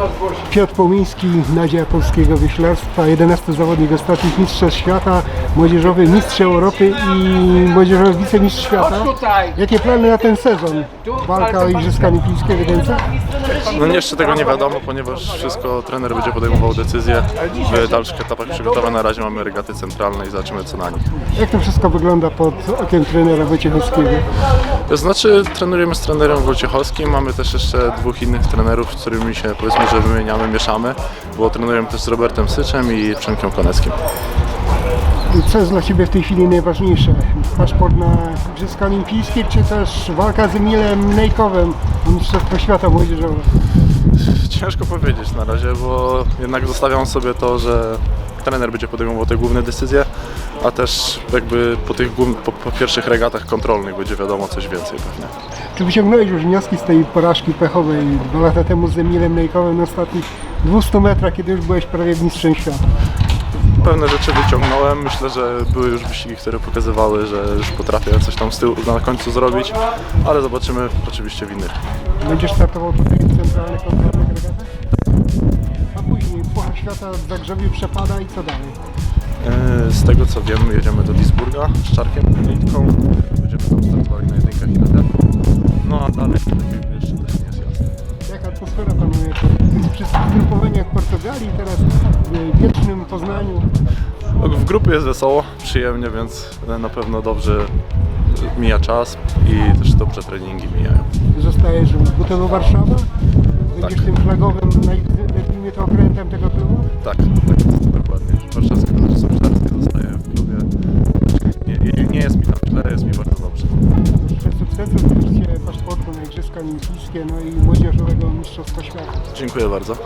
нас больше Piotr Pomiński, nadzieja polskiego wyślarstwa, 11 zawodnik ostatnich mistrzostw świata, młodzieżowy mistrz Europy i młodzieżowy wicemistrz świata. Jakie plany na ten sezon? Walka o Igrzyska Olimpijskie w? No jeszcze tego nie wiadomo, ponieważ wszystko trener będzie podejmował decyzję w dalszych etapach przygotowań. Na razie mamy regaty centralne i zobaczymy co na nich. Jak to wszystko wygląda pod okiem trenera Wojciechowskiego? To znaczy trenujemy z trenerem Wojciechowskim, mamy też jeszcze dwóch innych trenerów, z którymi się powiedzmy, że wymieniamy, mieszamy, bo trenujemy też z Robertem Syczem i Przemkiem Koneckim. Co jest dla Ciebie w tej chwili najważniejsze? Paszport na Igrzyska Olimpijskie, czy też walka z Emilem Nejkowem Mistrzostwo Świata Młodzieżowe? Ciężko powiedzieć na razie, bo jednak zostawiam sobie to, że trener będzie podejmował te główne decyzje, a też jakby po tych po, po pierwszych regatach kontrolnych będzie wiadomo coś więcej pewnie. Czy wyciągnąłeś już wnioski z tej porażki pechowej dwa lata temu z Emilem Nejkowem na ostatnich 200 metrach, kiedy już byłeś prawie mistrzem świata? Pewne rzeczy wyciągnąłem, myślę, że były już wyścigi, które pokazywały, że już potrafię coś tam z tyłu na końcu zrobić, ale zobaczymy oczywiście w innych. Będziesz startował tutaj w centralnych kontrolnych regatach? A później Puchar Świata w Zagrzebiu przepada i co dalej? Yy, Z tego co wiem, jedziemy do Duisburga z Czarkiem Nitką, będziemy tam startowali na jedynkach i na wiatru. No a dalej tak jakby jeszcze też nie jest jasne. Jaka atmosfera panuje przy zgrupowaniach w Portugalii, teraz w wiecznym Poznaniu? No, W grupie jest wesoło, przyjemnie, więc na pewno dobrze mija czas i też dobrze treningi mijają. Zostajesz w Butelu Warszawa? Będziesz Tak. tym flagowym, to okrętem tego klubu? Tak, tak jest dokładnie. Warszawskie Życzę sukcesów, wreszcie paszportu na Igrzyska Olimpijskie, no i młodzieżowego Mistrzostwa Świata. Dziękuję bardzo.